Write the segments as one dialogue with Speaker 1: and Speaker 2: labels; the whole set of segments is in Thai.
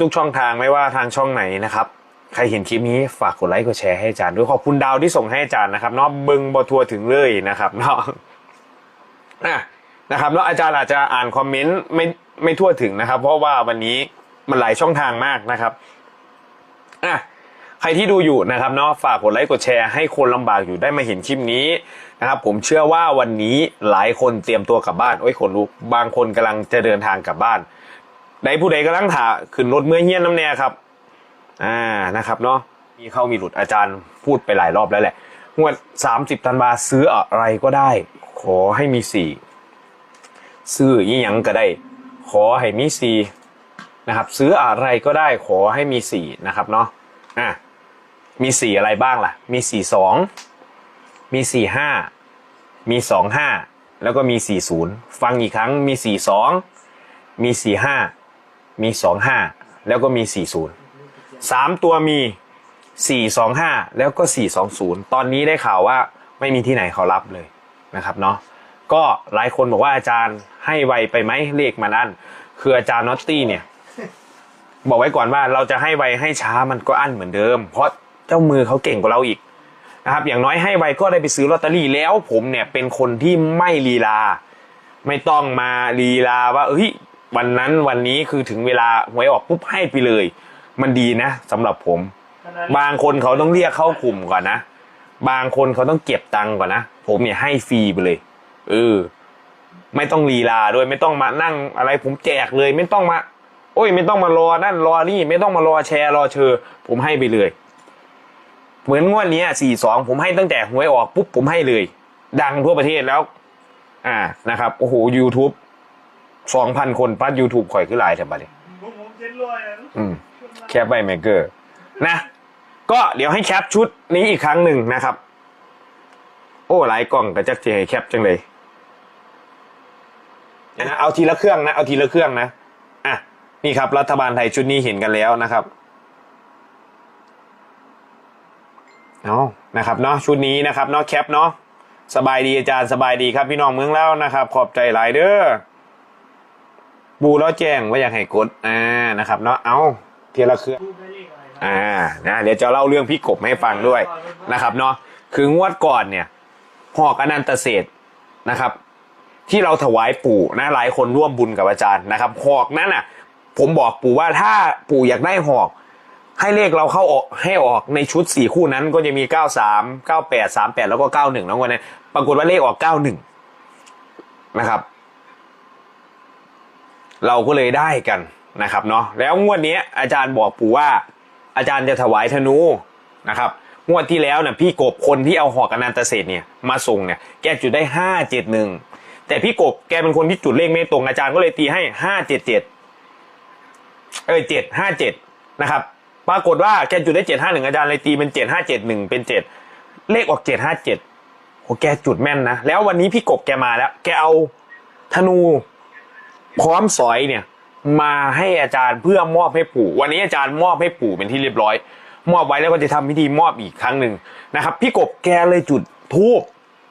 Speaker 1: ทุกช่องทางไม่ว่าทางช่องไหนนะครับ ใครเห็นคลิปนี้ฝากกดไลค์กดแชร์ให้อาจารย์ด้วยขอบคุณดาวที่ส่งให้อาจารย์นะครับเนาะบิงบอทัวถึงเลยนะครับเนาะอะนะครับแล้วอาจารย์อาจจะอ่านคอมเมนต์ไม่ไม่ทั่วถึงนะครับ เพราะว่าวันนี้มันหลายช่องทางมากนะครับอะใครที่ดูอยู่นะครับเนาะฝากกดไลค์กดแชร์ให้คนลำบากอยู่ได้มาเห็นคลิปนี้นะครับ ผมเชื่อว่าวันนี้หลายคนเตรียมตัวกลับบ้านโอ้ยคนลุกบางคนกำลังจะเดินทางกลับบ้าน ใดผู้ใดกำลังถ่าขึ้นรถเมื่อเฮี้ยนน้ำแน่ครับ อ่านะครับเนาะมีเข้ามีหลุดอาจารย์พูดไปหลายรอบแล้วแหละงวดสามสิบธันวาซื้ออะไรก็ได้ ขอให้มีสี่ซื้อยี่ยังก็ได้ ขอให้มีสี่นะครับ ซื้ออะไรก็ได้ขอให้มีสี่นะครับเนาะอะมีสี่อะไรบ้างล่ะ มีสี่สองมีสี่ห้ามีสองห้าแล้วก็มีสี่ศูนย์ฟังอีกครั้งมีสี่สองมีสี่ห้า มีสองห้าแล้วก็มีสี่ศูนย์สามตัวมีสี่สองห้าแล้วก็สี่สองศูนย์ตอนนี้ได้ข่าวว่าไม่มีที่ไหนเขารับเลยนะครับเนาะก็หลายคนบอกว่าอาจารย์ให้ไวไปไหมเลขมันอันคืออาจารย์นอตตี้เนี่ยบอกไว้ก่อนว่าเราจะให้ไวให้ช้ามันก็อั้นเหมือนเดิม เพราะเจ้ามือเขาเก่งกว่าเราอีกนะครับอย่างน้อยให้ไวก็ได้ไปซื้อลอตเตอรี่แล้วผมเนี่ยเป็นคนที่ไม่ลีลา ไม่ต้องมาลีลาว่าเฮ้ย วันนั้นวันนี้คือถึงเวลาหวยออกปุ๊บให้ไปเลย มันดีนะสำหรับผม บางคนเขาต้องเรียกเข้ากลุ่มก่อนนะ บางคนเขาต้องเก็บตังค์ก่อนนะ ผมเนี่ยให้ฟรีไปเลย เออ ไม่ต้องลีลาด้วยไม่ต้องมานั่งอะไร ผมแจกเลย ไม่ต้องมา โอ้ย ไม่ต้องมารอนั่นรอนี่ ไม่ต้องมารอแชร์รอเชอผมให้ไปเลย เหมือนงวดนี้สี่สองผมให้ตั้งแต่หวยออกปุ๊บผมให้เลย ดังทั่วประเทศแล้ว อ่านะครับโอ้โห YouTube สองพันคนปัด YouTube ข่อยขึ้นหลายแถบบัดนี้
Speaker 2: ผมผมเจ็ดร้อยอะ
Speaker 1: อืมแคปไบเมเกอร์นะ ก็เดี๋ยวให้แคปชุดนี้อีกครั้งหนึ่งนะครับ โอ้หลายกล่องกระจักจะให้แคปจังเลยนะเอาทีละเครื่องนะ เอาทีละเครื่องนะ อะ นี่ครับ รัฐบาลไทยชุดนี้เห็นกันแล้วนะครับ เอานะครับเนาะชุดนี้นะครับเนาะแคปเนาะสบายดีอาจารย์สบายดีครับพี่น้องเมืองแล้วนะครับ ขอบใจหลายเด้อ บูแล้วแจ้งว่าอยากให้กดอ่านะครับเนาะเอาเทีละเครื่องอ่านะเดี๋ยวจะเล่าเรื่องพี่กบให้ฟังด้วยนะครับเนาะคืองวดก่อนเนี่ยหอกอนันตเศษนะครับ ที่เราถวายปู่นะหลายคนร่วมบุญกับอาจารย์นะครับหอกนั้นน่ะ ผมบอกปู่ว่าถ้าปู่อยากได้หอก ให้เลขเราเข้าออกให้ออกในชุดสี่คู่นั้นก็จะมีเก้าสามเก้าแปดสามแปดแล้วก็เก้าหนึ่งน้องวันนี้ปรากฏว่าเลขออกเก้าหนึ่งนะครับ เราก็เลยได้กันนะครับเนาะแล้วงวดนี้อาจารย์บอกปู่ว่า อาจารย์จะถวายธนูนะครับงวดที่แล้วเนี่ยพี่กบคนที่เอาหอกอนันตเศษเนี่ยมาส่งเนี่ยแกจุดได้ห้าเจ็ดหนึ่งแต่พี่กบแกเป็นคนที่จุดเลขไม่ตรงอาจารย์ก็เลยตีให้ห้าเจ็ดเจ็ดเอ้ยเจ็ดห้าเจ็ดนะครับปรากฏว่าแกจุดได้เจ็ดห้าหนึ่งอาจารย์เลยตีเป็นเจ็ดห้าเจ็ดหนึ่งเป็นเจ็ดเลขออกเจ็ดห้าเจ็ดโอ้แกจุดแม่นนะแล้ววันนี้พี่กบแกมาแล้ว แกเอาธนู พร้อมสอยเนี่ย มาให้อาจารย์เพื่อมอบให้ปู่ วันนี้อาจารย์มอบให้ปู่เป็นที่เรียบร้อย มอบไว้แล้วก็จะทำพิธีมอบอีกครั้งหนึ่งนะครับ พี่กบแกเลยจุดทูบ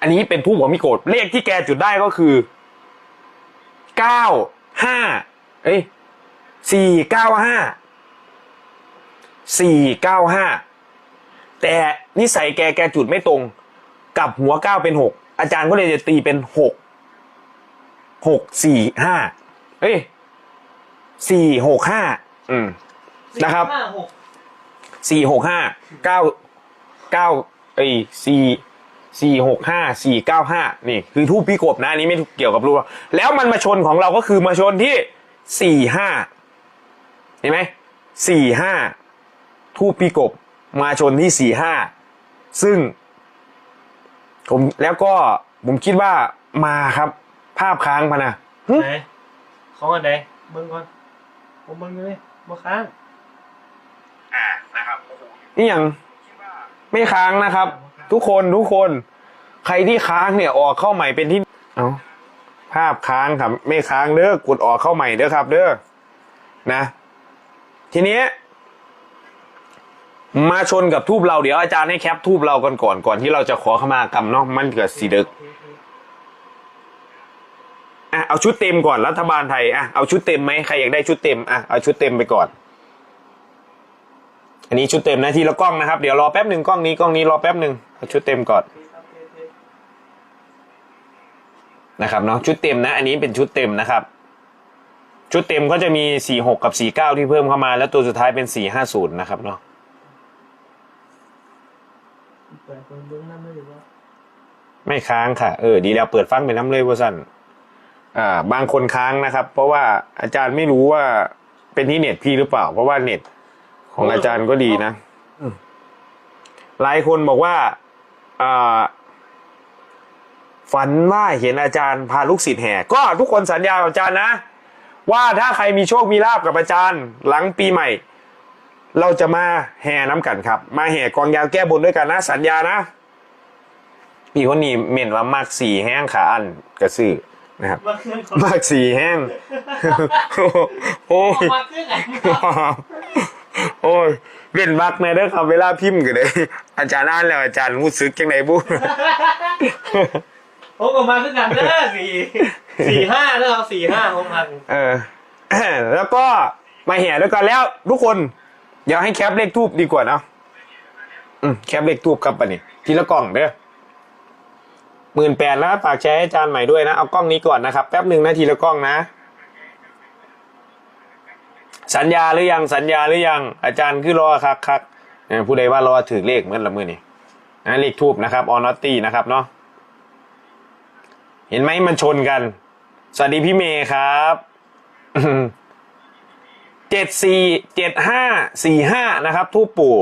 Speaker 1: อันนี้เป็นทูบของพี่กบเลขที่แกจุดได้ก็คือเก้าห้าเอ้ยสี่เก้าห้าสี่เก้าห้าแต่นิสัยแกแกจุดไม่ตรง กับหัวเก้าเป็นหกอาจารย์ก็เลยจะตีเป็นหกหกสี่ห้า เอ้ยสี่หกห้าอืม นะครับ
Speaker 2: ห้าหก
Speaker 1: สี่หกห้าเก้าเก้าเอ้ยสี่สี่หกห้าสี่เก้าห้านี่ คือทูปพี่กบนะอันนี้ไม่เกี่ยวกับรูปแล้วมันมาชนของเราก็คือมาชนที่สี่ห้าเห็นไหมสี่ห้าทูปพี่กบมาชนที่สี่ห้าซึ่ง ผมแล้วก็ผมคิดว่ามาครับ ภาพค้างพะนะหึ
Speaker 2: ไหน ของอันไหนเบิ่งก่อนผมเบิ่งอยู่เลยบ่ค้าง
Speaker 1: นี่ยังไม่ค้างนะครับ ทุกคนทุกคน ใครที่ค้างเนี่ยออกเข้าใหม่เป็นที่เอาภาพค้างครับ ไม่ค้างเด้อกดออกเข้าใหม่เด้อครับ เด้อนะ ทีนี้มาชนกับทูบเราเดี๋ยวอาจารย์ให้แคปทูบเราก่อนก่อนก่อนที่เราจะขอขมากรรมเนาะมันเกิดสีดึก อะเอาชุดเต็มก่อนรัฐบาลไทยอะเอาชุดเต็มไหมใครอยากได้ชุดเต็มอะเอาชุดเต็มไปก่อน อันนี้ชุดเต็มนะทีละกล้องนะครับ เดี๋ยวรอแป๊บหนึ่งกล้องนี้กล้องนี้รอแป๊บหนึ่งเอาชุดเต็มก่อนนะครับเนาะชุดเต็มนะ อันนี้เป็นชุดเต็มนะครับ ชุดเต็มก็จะมีสี่หกกับสี่เก้าที่เพิ่มเข้ามา แล้วตัวสุดท้ายเป็นสี่ห้าศูนย์นะครับเนาะ
Speaker 2: ไม่หรือว่า
Speaker 1: ไม่ค้างค่ะ เออ ดีแล้วเปิดฟังไปน้ำเลยว่าสั้น อ่าบางคนค้างนะครับ เพราะว่าอาจารย์ไม่รู้ว่าเป็นที่เน็ตพี่หรือเปล่า เพราะว่าเน็ตของอาจารย์ก็ดีนะหลายคนบอกว่าอ่าฝันว่าเห็นอาจารย์พาลูกศิษย์แห่ ก็ทุกคนสัญญาอาจารย์นะ ว่าถ้าใครมีโชคมีลาบกับอาจารย์ หลังปีใหม่ เราจะมาแห่น้ำกันครับ มาแห่กองยาวแก้บนด้วยกันนะ สัญญานะ พี่คนนี้เม่นว่ามากสีแห้งขาอันกระซื้อ นะครับ
Speaker 2: มาเครื่องของ
Speaker 1: มากสีแห้งโอ้ย
Speaker 2: มาเครื่องไหน
Speaker 1: โอ้ยเล่นมักในเด้อครับเวลาพิมพ์กันเลยอาจารย์อ่านแล้วอาจารย์รู้สึกจังไดบุ
Speaker 2: ผมก็มาเครื่องกันเด้อสี่สี่ห้าแล้วเอาสี่ห้าผมพัน
Speaker 1: เออแล้วก็มาแห่ด้วยกันแล้ว ทุกคนเดี๋ยวให้แคปเลขทูบดีกว่าเนาะอืมแคปเลขทูบครับปะนี่ทีละกล่องเด้อ หมื่นแปดแล้วฝากแชร์ให้อาจารย์ใหม่ด้วยนะ เอากล้องนี้ก่อนนะครับ แป๊บหนึ่งนะทีละกล้องนะ สัญญาหรือยังสัญญาหรือยัง อาจารย์คือรอคักคักผู้ใดว่ารอถือเลขเหมือนละมือนี่นะเลขทูบนะครับออนอตตี้นะครับเนาะเห็นไหมมันชนกัน สวัสดีพี่เมย์ครับเจ็ดสี่เจ็ดห้าสี่ห้านะครับ ทูปปู่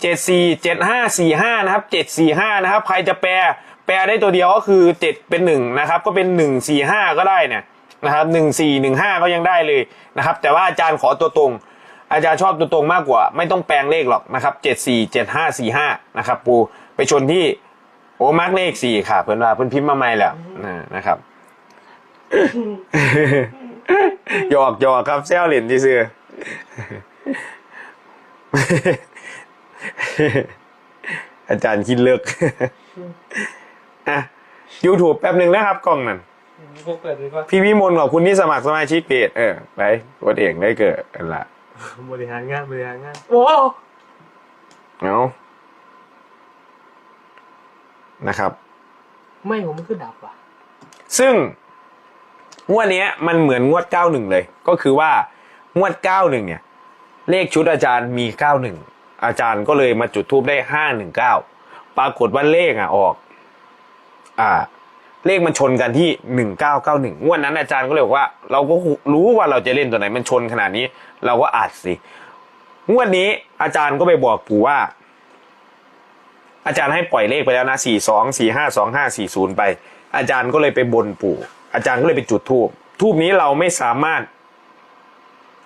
Speaker 1: เจ็ดสี่เจ็ดห้าสี่ห้านะครับเจ็ดสี่ห้านะครับ ใครจะแปล แปลได้ตัวเดียวก็คือเจ็ดเป็นหนึ่งนะครับก็เป็นหนึ่งสี่ห้าก็ได้เนี่ยนะครับหนึ่งสี่หนึ่งห้าก็ยังได้เลยนะครับ แต่ว่าอาจารย์ขอตัวตรง อาจารย์ชอบตัวตรงมากกว่า ไม่ต้องแปลงเลขหรอกนะครับเจ็ดสี่เจ็ดห้าสี่ห้านะครับปูไปชนที่โอ้มาร์กเลขสี่ค่ะ เพื่อนว่าเพื่อนพิมพ์มาใหม่แล้วนะนะครับหยอกหยอกครับแซวเหรียญที่ซื้ออาจารย์คิดเลิก อะ YouTube แป๊บหนึ่งนะครับกล้องนั่น
Speaker 2: พวกเปิดดีกว่า
Speaker 1: พี่วิมลขอบคุณที่สมัครสมาชิกเพจเออไปกดเองได้เกิดอันละ
Speaker 2: บริหารงานบริหารงานโอ้
Speaker 1: เอานะครับ
Speaker 2: ไม่ผมมันคือดับว่ะ
Speaker 1: ซึ่งงวดเนี้ยมันเหมือนงวด 91 เลย ก็คือว่างวด 91 เนี่ย เลขชุดอาจารย์มี 91 อาจารย์ก็เลยมาจุดทูบได้ 519 ปรากฏว่าเลขอะออก อ่า เลขมันชนกันที่1991งเก้าเก้าหนึ่งวดนั้นอาจารย์ก็เลยบอกว่า เราก็รู้ว่าเราจะเล่นตัวไหนมันชนขนาดนี้ เราก็อัดสิงวดนี้อาจารย์ก็ไปบอกปู่ว่า อาจารย์ให้ปล่อยเลขไปแล้วนะสี่สองสี่ห้าสองห้าสี่ศูนย์ไป อาจารย์ก็เลยไปบนปู่ อาจารย์ก็เลยไปจุดทูบทูบนี้เราไม่สามารถ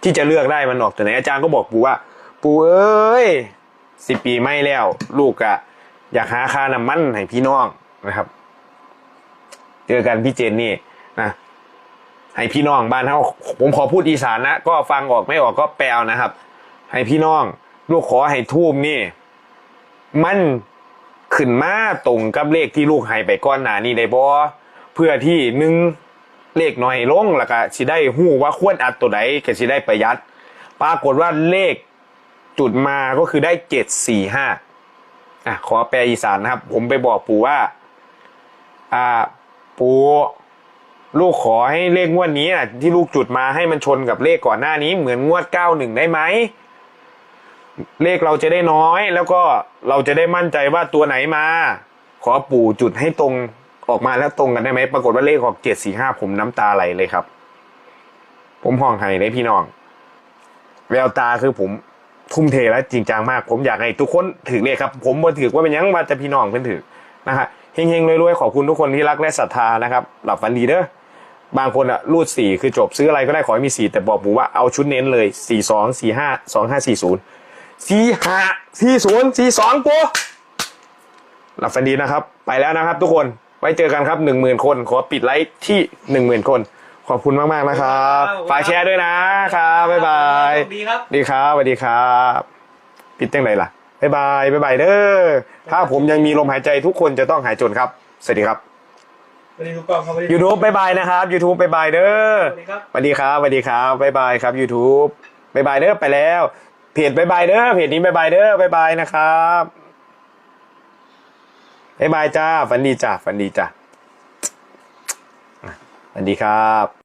Speaker 1: ที่จะเลือกได้มันออกตัวไหนอาจารย์ก็บอกปู่ว่า ปู่เอ้ยสิบปีไม่แล้ว ลูกอะอยากหาค่าน้ำมันให้พี่น้องนะครับ เจอกันพี่เจนนี่นะให้พี่น้องบ้านเขาผมขอพูดอีสานนะ ก็ฟังออกไม่ออกก็แปลนะครับ ให้พี่น้อง ลูกขอให้ทูบนี่ มันขึ้นมาตรงกับเลขที่ลูกให้ไปก้อนหนานี้ได้บ่เพื่อที่หนึ่งเลขหน่อยลงแล้วก็สิได้หู้ว่าควรอัดตัวไหนก็สิได้ประหยัด ปรากฏว่าเลขจุดมาก็คือได้เจ็ดสี่ห้าอะขอแปลอีสานนะครับ ผมไปบอกปู่ว่า อ่า ปูลูกขอให้เลขงวดนี้นะที่ลูกจุดมาให้มันชนกับเลขก่อนหน้านี้ เหมือนงวดเก้าหนึ่งได้ไหมเลขเราจะได้น้อย แล้วก็เราจะได้มั่นใจว่าตัวไหนมา ขอปู่จุดให้ตรงออกมาแล้วตรงกันได้ไหมปรากฏว่าเลขออกเจ็ดสี่ห้าผมน้ำตาไหลเลยครับ ผมห้องไห้เลยพี่น้อง แววตาคือผมทุ่มเทและจริงจังมาก ผมอยากให้ทุกคนถือเลขครับ ผมบ่ถือว่าเป็นยังว่าจะพี่น้องเพิ่นถือนะฮะ เฮงๆรวยๆขอบคุณทุกคนที่รักและศรัทธานะครับหลับฝันดีเด้อบางคนอะรูดสี่คือจบซื้ออะไรก็ได้ขอให้มีสี่แต่บอกผมว่าเอาชุดเน้นเลยสี่สองสี่ห้าสองห้าสี่ศูนย์สี่ห้าสี่ศูนย์สี่สองปูหลับฝันดีนะครับ ไปแล้วนะครับทุกคนไว้เจอกันครับหนึ่งหมื่นคน ขอปิดไลฟ์ที่หนึ่งหมื่นคน ขอบคุณมากๆนะครับฝากแชร์ด้วยนะครับบ๊ายบาย
Speaker 2: ดีครับ
Speaker 1: ดีครับสวัสดีครับ ปิดตั้งไหนล่ะ บ๊ายบายบ๊ายบายเด้อถ้าผมยังมีลมหายใจทุกคนจะต้องหายจนครับ สวัสดีครับ
Speaker 2: สวัสดีทุกกล้องครับสวัสดี
Speaker 1: YouTube บ๊ายบายนะครับ YouTube บ๊ายบายเด้อ
Speaker 2: สวัสดีครับ
Speaker 1: สวัสดีครับสวัสดีครับบ๊ายบายครับ YouTube บ๊ายบายเด้อไปแล้วเพจบายบายเด้อเพจนี้บายบายเด้อบายบายนะครับบายบายจ้าฝันดีจ้าฝันดีจ้าอะฝันดีครับ